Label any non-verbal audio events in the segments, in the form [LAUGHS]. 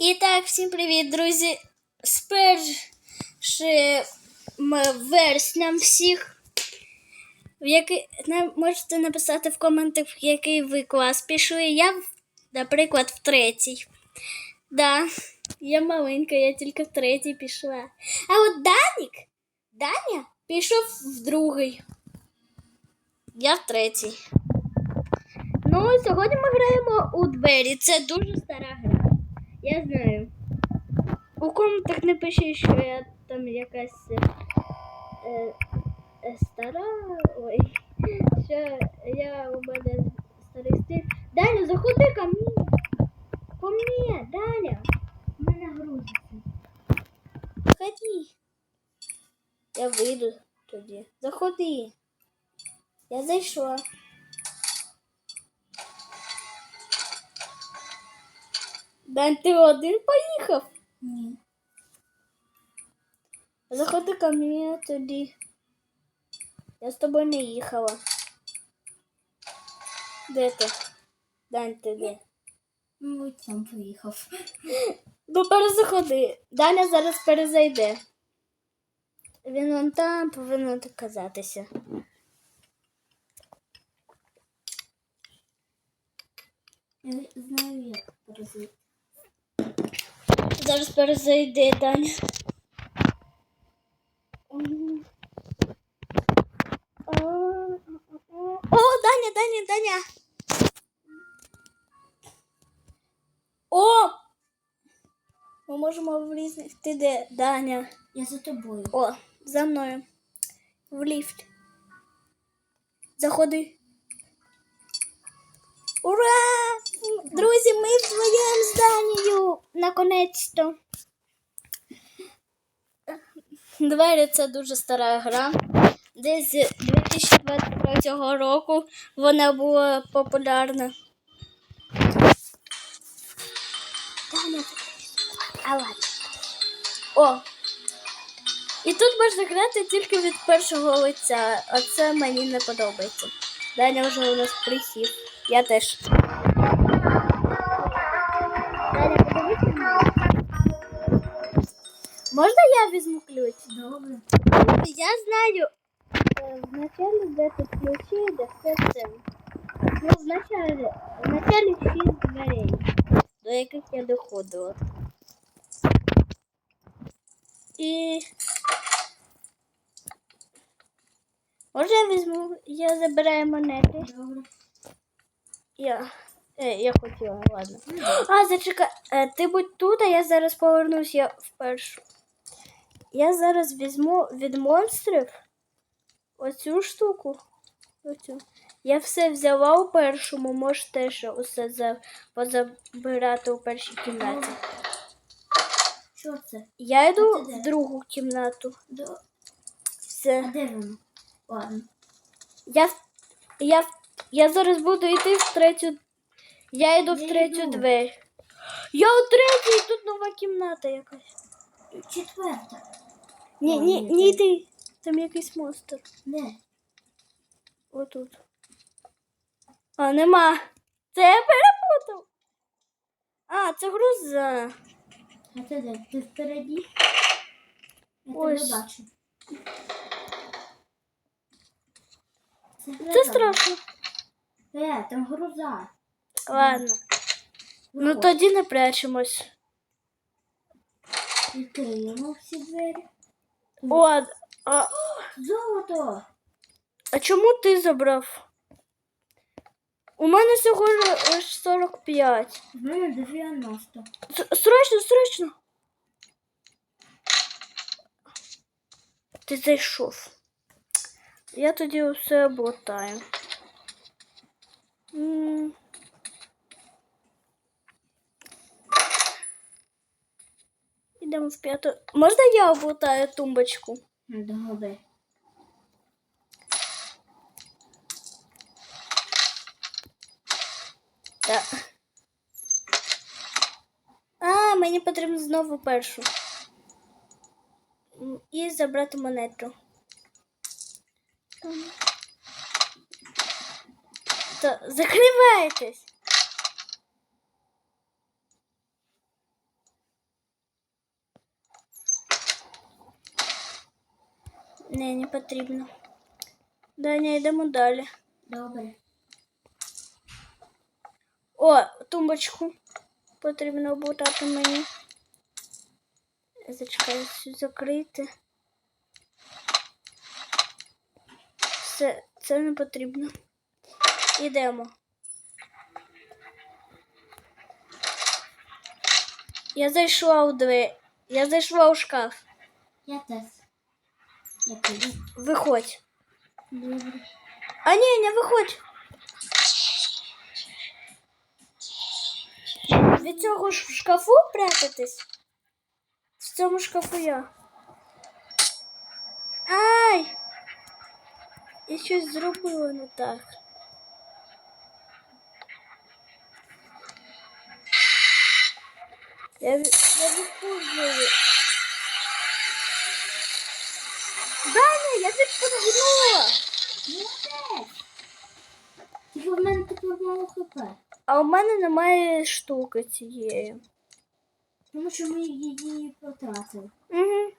І так, всім привіт, друзі! З першим вересням всіх. В який, можете написати в коментах, в який ви клас пішли. Я, наприклад, в третій. Да, я маленька, я тільки в третій пішла. А от Данік, Даня пішов в другий. Я в третій. Ну, сьогодні ми граємо у двері. Це дуже стара гра. Я знаю. У коментах не пишіть, що я там якась е, е, стара. Ой. [LAUGHS] Що я у мене старий стиль. Даня, заходи ко мне. Ко мне, Даня. У мене грузиться. Заходи. Я вийду тоді. Заходи. Я зайшла. Дань, ти один поїхав? Ні. Заходи ко мені тоді. Я з тобою не їхала. Де ти? Дань, ти де? Ну, сам поїхав. Ну, перезаходи. Даня зараз перезайде. Він вон там повинен казатися. Я знаю, як розвити. Зараз перезайде Даня. О, Даня, Даня, Даня. О! Ми можемо влізти. Ти де, Даня? Я за тобою. О, за мною. В ліфт. Заходи. Ура! Друзі, ми в своєму зданію. Наконець-то. Двері це дуже стара гра. Десь з 2023 року вона була популярна. О, і тут можна грати тільки від першого лиця, а це мені не подобається. Даня вже у нас присів. Я теж. Можна я візьму ключ? Добре. Я знаю е, вначале, де тут ключі, де все це. Ну, вначале, вначале шість дверей, до яких я доходила. І Може я візьму, я забираю монети. Добре. Я. Е, я хотіла, ладно. А, зачекай, е, ти будь тут, а я зараз повернусь я вперше. Я зараз візьму від монстрів оцю штуку. Оцю. Я все взяла у першому, можеш теж усе за, позабирати у першій кімнаті. Що це? Я йду це в другу кімнату. До... А Все. де воно? Ладно. Я, в- я, в- я зараз буду йти в третю. Я йду в третю йду. двері. Я у третій, тут нова кімната якась. Четверта. Ні, ні, ні, йди. Там якийсь монстр. Де? Отут. А, нема. Це я перепутав. А, це груза. А ти де? Ти впереді? Я Ось. тебе бачу. Це, Це страшно. Е, там груза. Ладно. Ну Виходь. тоді не прячемось. Відкриємо всі двері. О, а, Золото! а чому ти забрав? У мене сьогодні лише 45. В мене 90. С- Срочно, срочно. Ти зайшов. Я тоді усе облатаю. Ідемо в п'яту. Можна я облатаю тумбочку? Добре. Так. А, мені потрібно знову першу. І забрати монету. Что? Закрываетесь? Не, не потрібно. не, йдемо далі. Добре. О, тумбочку потрібно обутати мені. Зачекаю все закрити. Все, це не потрібно. Ідемо. Я зайшла у двері. Я зайшла у шкаф. Я теж. Я піду. Виходь. Добре. А ні, не виходь. Від цього ж в шкафу прятатись? В цьому шкафу я. Ай! Я щось зробила не так. Я, я відпуджую. Даня, я відпуджу! Молодець. Тільки в мене тепер мало хп. А у мене немає штуки цієї. Тому що ми її потратили. Угу.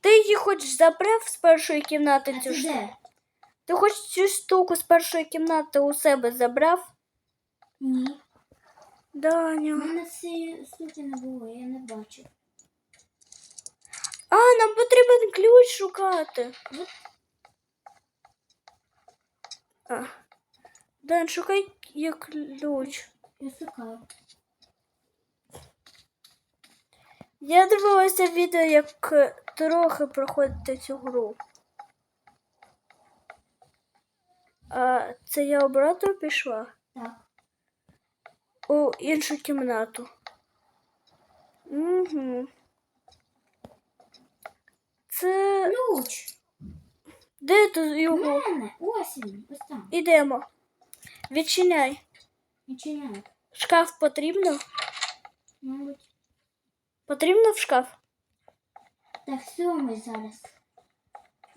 Ти її хоч забрав з першої кімнати А цю штуку? де? Ти хоч цю штуку з першої кімнати у себе забрав? Ні. У Даня. мене цієї штуки не було, я не бачив. А, нам потрібен ключ шукати. А. Дан, шукай є ключ. Я шукаю. Я дивилася відео, як трохи проходити цю гру. А це я обратно пішла Так. У іншу кімнату. Угу. Це Ключ. де У його? мене. Ось він. Ось там. Ідемо. Відчиняй. Відчиняю. Шкаф потрібно? Мабуть. Потрібно в шкаф? Так, сьомий зараз.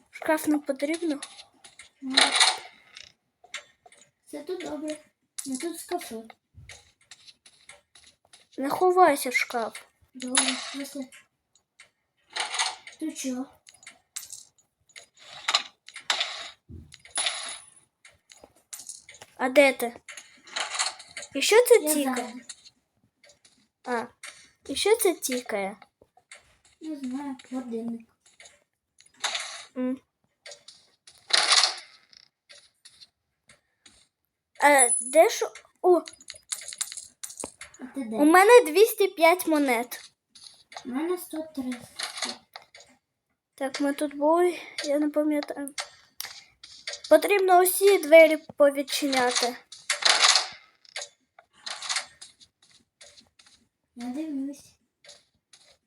Шкаф не потрібно. Мабуть. Це тут добре. Не тут скафи. Не ховайся в шкаф. Добре. Ось. Тут що? А де ти? І що це Я тікає? ззаду. А. І що це тікає? Не знаю, годинник. М. А, де ж? О, А ти де? у мене 205 монет. У мене 130. Так, ми тут були, я не пам'ятаю. Потрібно усі двері повідчиняти. Я дивлюсь.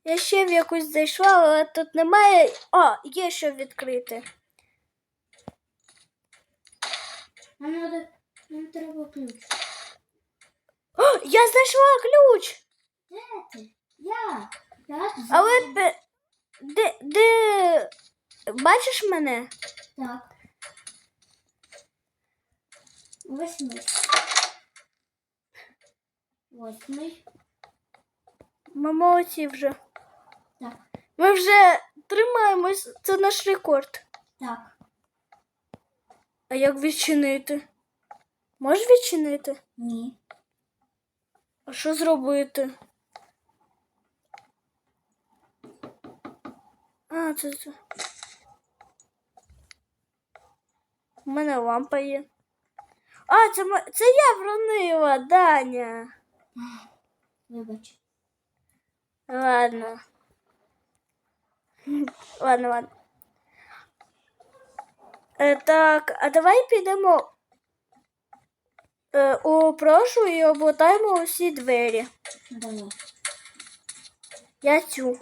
Я ще в якусь зайшла, але тут немає. О, є що відкрити. Нам треба ключ. О, я знайшла ключ! Де ти? Я. Я Але де, де, де... Бачиш мене? Так. Восьмий. Восьмий. Ми молодці вже. Так. Ми вже тримаємось, це наш рекорд. Так. А як відчинити? Можеш відчинити? Ні. А що зробити? А, це це. У мене лампа є. А, це, це я вронила, Даня. Вибач. Ладно. Ладно, ладно. Е, так, а давай підемо е, у прошу і облутаємо усі двері. Давай. Я цю.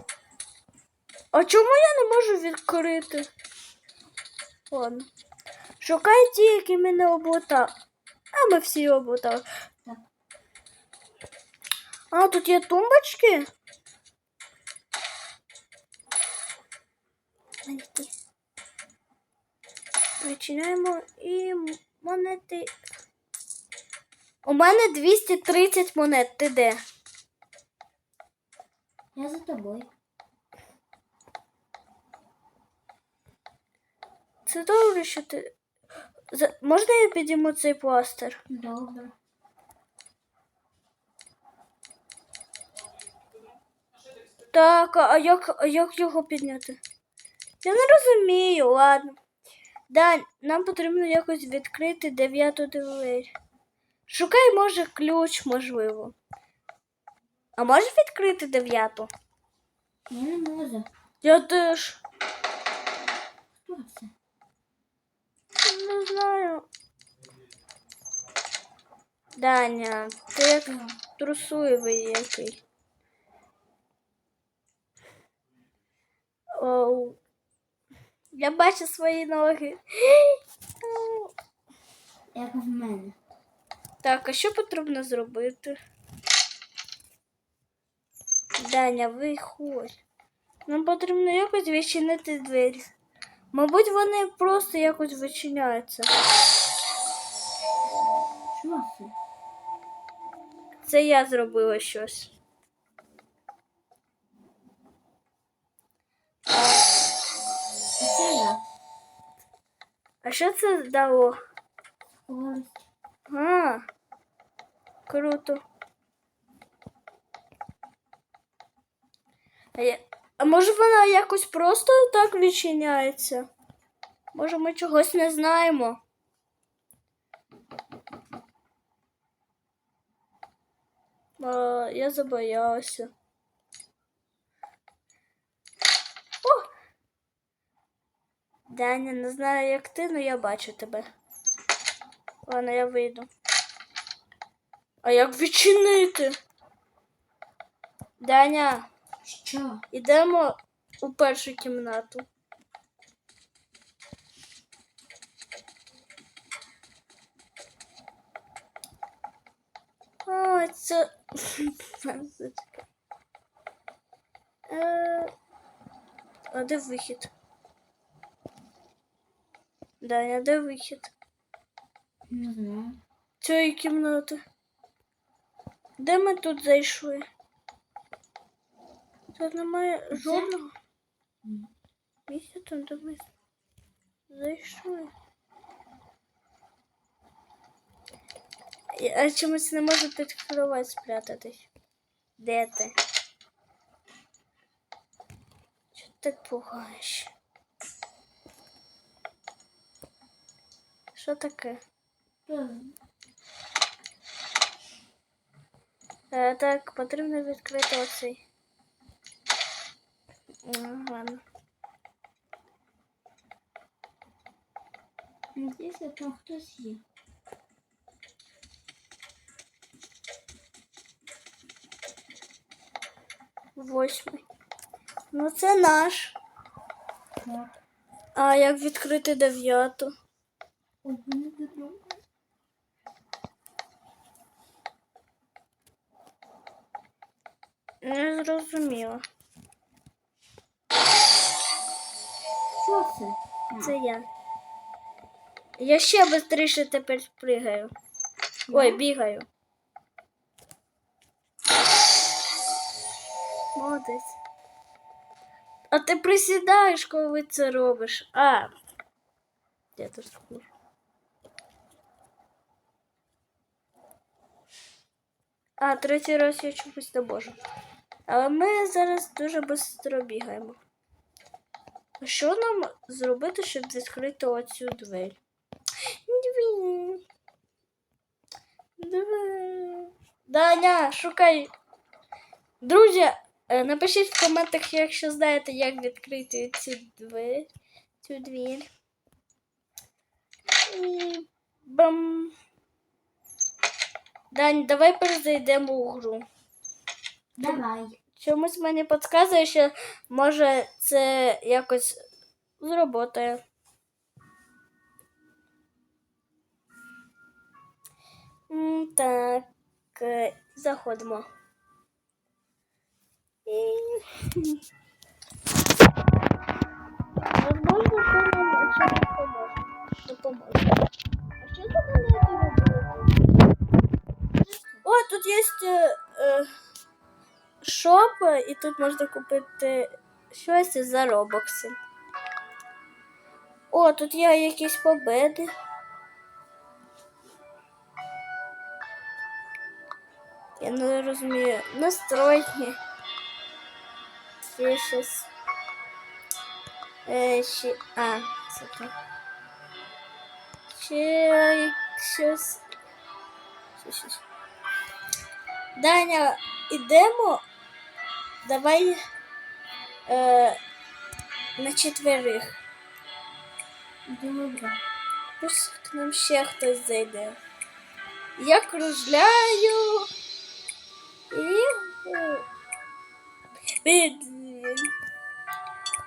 А чому я не можу відкрити? Ладно. Шукай ті, які мене облутали. А ми всі облутали. А, тут є тумбочки. Монети. Вичиняємо і монети. У мене 230 монет. Ти де? Я за тобою. Це добре, що ти. За- Можна я підійму цей пластир? Добре. Так, а як, а як його підняти? Я не розумію, ладно. Дань, нам потрібно якось відкрити дев'яту двері. Шукай, може, ключ, можливо. А можеш відкрити дев'яту? Я не можу. Я теж Хто це? не знаю. Даня, ти як трусуєвий який. Оу. Я бачу свої ноги. [GASPS] Як в мене. Так, а що потрібно зробити? Даня, виходь. Нам потрібно якось відчинити двері. Мабуть, вони просто якось вичиняються. Що це? Це я зробила щось. Це я. А що це дало? А, круто. А, я... а може вона якось просто так відчиняється? Може ми чогось не знаємо? А, я забоялася. О! Даня, не знаю, як ти, але я бачу тебе. Ладно, я вийду. А як відчинити? Даня, Що? ідемо у першу кімнату. О, це. Е, А де вихід? Даня, де вихід? Не знаю. цієї кімнати. Де ми тут зайшли? Тут немає жодного місця там, де ми зайшли. Я чомусь не можу під кровать спрятатись. Де ти? Чого ти так пугаєш? Що таке? Що? Е, так, потрібно відкрити оцей. Ладно. Надіюся, там хтось є. Восьмий. Ну, це наш. Так. А як відкрити дев'яту? Ой, мене додому. Не зрозуміло. Що це? Це я. Я ще швидше тепер пригаю. Ой, бігаю. Молодець. А ти присідаєш, коли це робиш. А. Я тут схожу. А, третій раз я чомусь не можу. Але ми зараз дуже швидко бігаємо. Що нам зробити, щоб відкрити оцю двері? Дві. Дві. Даня, шукай. Друзі, е, напишіть в коментах, якщо знаєте, як відкрити цю двері. Цю двір. І бам. Дань, давай перезайдемо у гру. Давай. Чомусь мені підказує, що може це якось зроботає. Так, е, заходимо. Возможно, це нам чимось поможе. Допоможе. Робити? О, тут є е, е, шоп, і тут можна купити щось за робокси. О, тут є якісь победи. Я не розумію. Настройки. Ще щось. Е, ще... А, це так. Ще щось. Ще щось. Даня, ідемо. Давай е, на четверих. Добре. Пусть к нам ще хтось зайде. Я кружляю. І...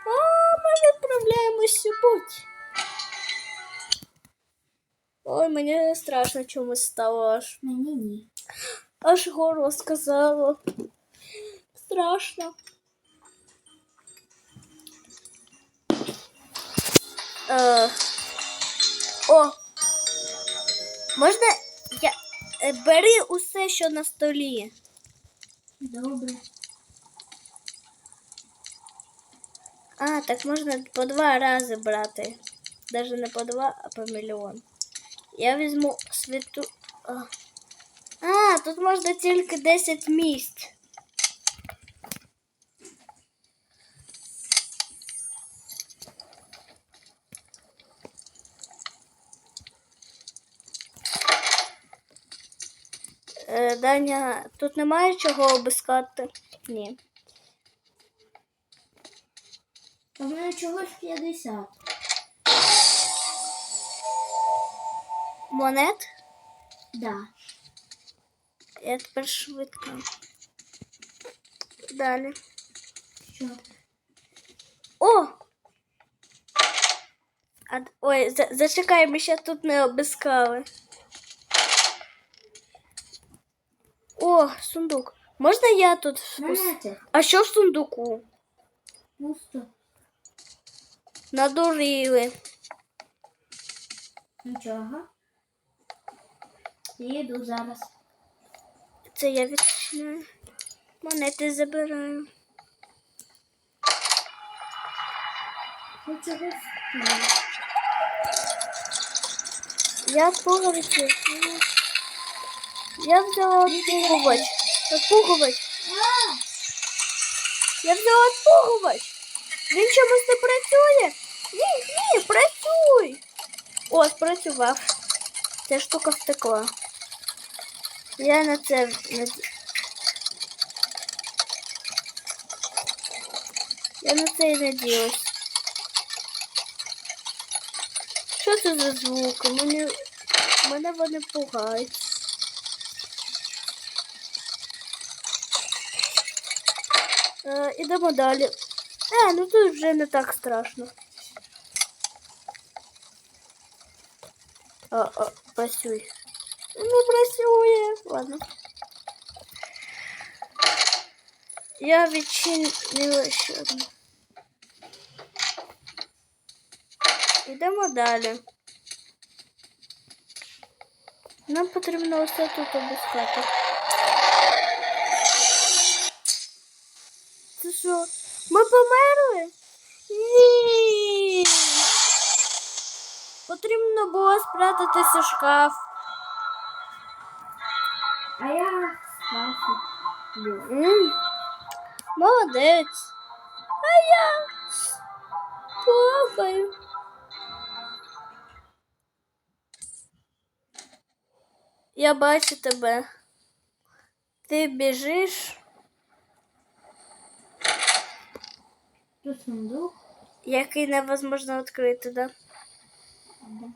А, ми відправляємося путь. Ой, мені страшно чомусь стало аж. Мені ні. Аж горло сказало. Страшно. Е, о! Можна я. е, Бери усе, що на столі. Добре. А, так можна по два рази брати. Даже не по два, а по мільйон. Я візьму світу. А, а тут можна тільки 10 місць. Даня, тут немає чого обискати? Ні. В мене чогось 50. Монет? Да. Я тепер швидко. Далі. Що? О! А, ой, за, зачекай, ми ще тут не обискали. О, сундук. Можна я тут? А що в сундуку? Пусто. Надурили. Нічого. Їду зараз. Це я відчиняю. Монети забираю. Ну. Я пуговиці. Я взяла. Отпугувач. А! Я взяла отпугувач. Він чомусь не працює. Ні, ні, працюй. О, спрацював. Ця штука втекла. Я на це. Я на це і надіялась. Що це за звуки? Мене, мене вони пугають. Е, ідемо далі. Е, ну тут вже не так страшно. А, а, працюй. Не працює. Ладно. Я відчинила ще одну. Ідемо далі. Нам потрібно ось тут обіскати. Що? Ми померли? Ні. Потрібно було спрятатися в шкаф. А я. Молодець. А я плакаю. Я бачу тебе. Ти біжиш, Тут сундук. який невозможно відкрити, да? Да.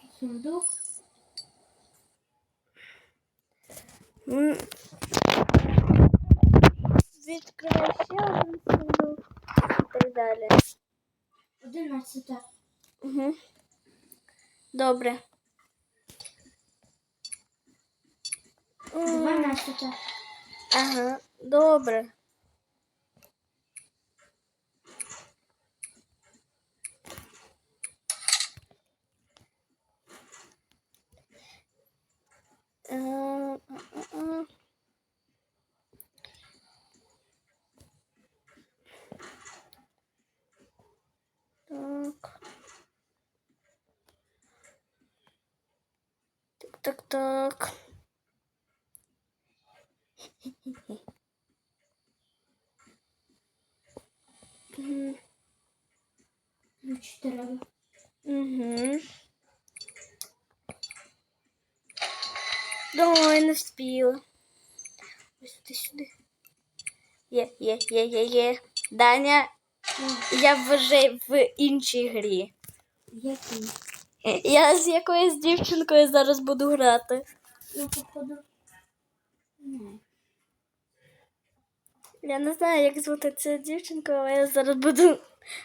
Тут сундук. Відкривай ще один сундук і так далі. Одинадцята. Угу. Добре. Дванадцята. Ага, добре. Так, так. Є, є, є. Даня, я вже в іншій грі. Який? Я з якоюсь дівчинкою зараз буду грати. Я походу. Не. Я не знаю, як звати цю дівчинку, але я зараз буду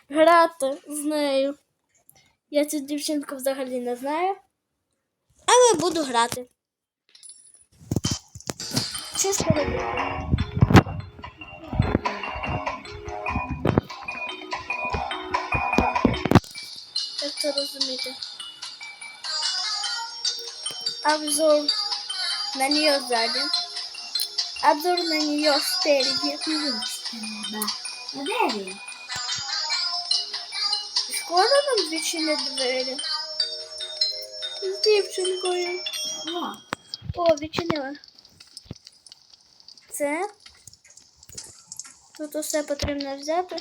грати з нею. Я цю дівчинку взагалі не знаю. Але буду грати. Робити. Як це розуміти? Обзор на нее сзади. Обзор на нее спереди. Ключ треба. А де він? Скоро нам відчинять двері. З дівчинкою. О, О, відчинила. Це. Тут усе потрібно взяти.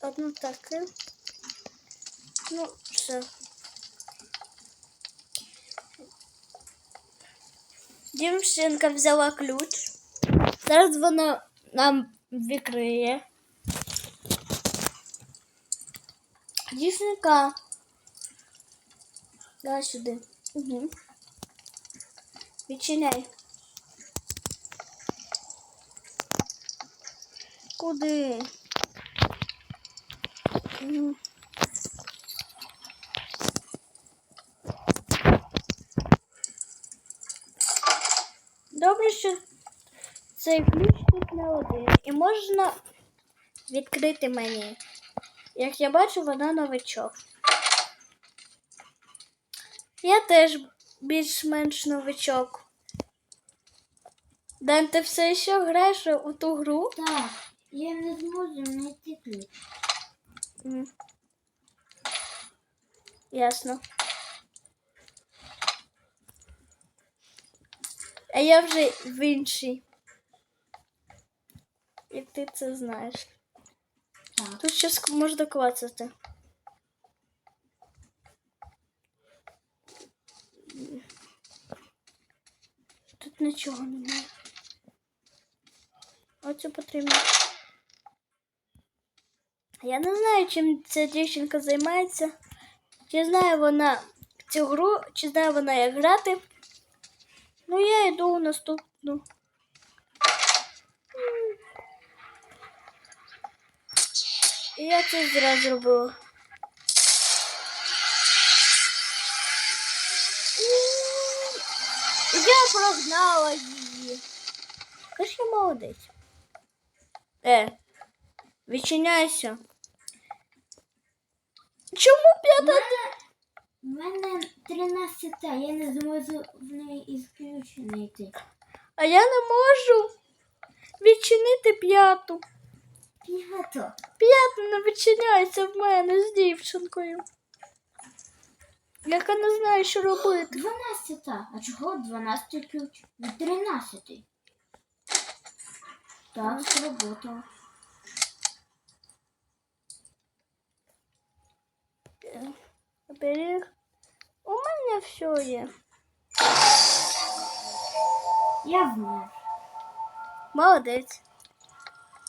Одну таке. Ну, все. Дівчинка взяла ключ. Зараз вона нам відкриє. Дівчинка. Давай сюди. Угу. Відчиняй. Куди? Добре, що цей ключ тут не один. І можна відкрити мені. Як я бачу, вона новичок. Я теж більш-менш новичок. Дан, ти все ще граєш у ту гру? так. Я не зможу знайти ключ. М. Ясно. А я вже в іншій. І ти це знаєш. Так. Тут щось можна клацати. Тут нічого немає. Оце потрібно. Я не знаю, чим ця дівчинка займається. Чи знає вона цю гру, чи знає вона як грати. Ну, я йду у наступну. Я це зразу зробила. Я прогнала її. Я молодець. Е, відчиняйся. Чому п'ята? У мене 13, я не зможу в неї із ключ знайти. А я не можу відчинити п'яту. П'ято. П'ята не відчиняється в мене з дівчинкою. Яка не знає, що робити. 12. А чого 12 ключ? Від 13. Так, сработало. Оберіг. У мене все є. Я вмер. Молодець.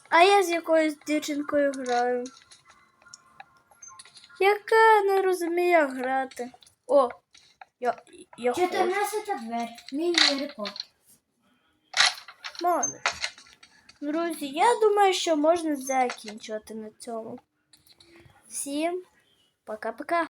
А я з якоюсь дівчинкою граю. Яка не розуміє як грати. О, я, я хочу. 14 двері. Мій рекорд. Молодець. Друзі, я думаю, що можна закінчувати на цьому. Всім пока-пока.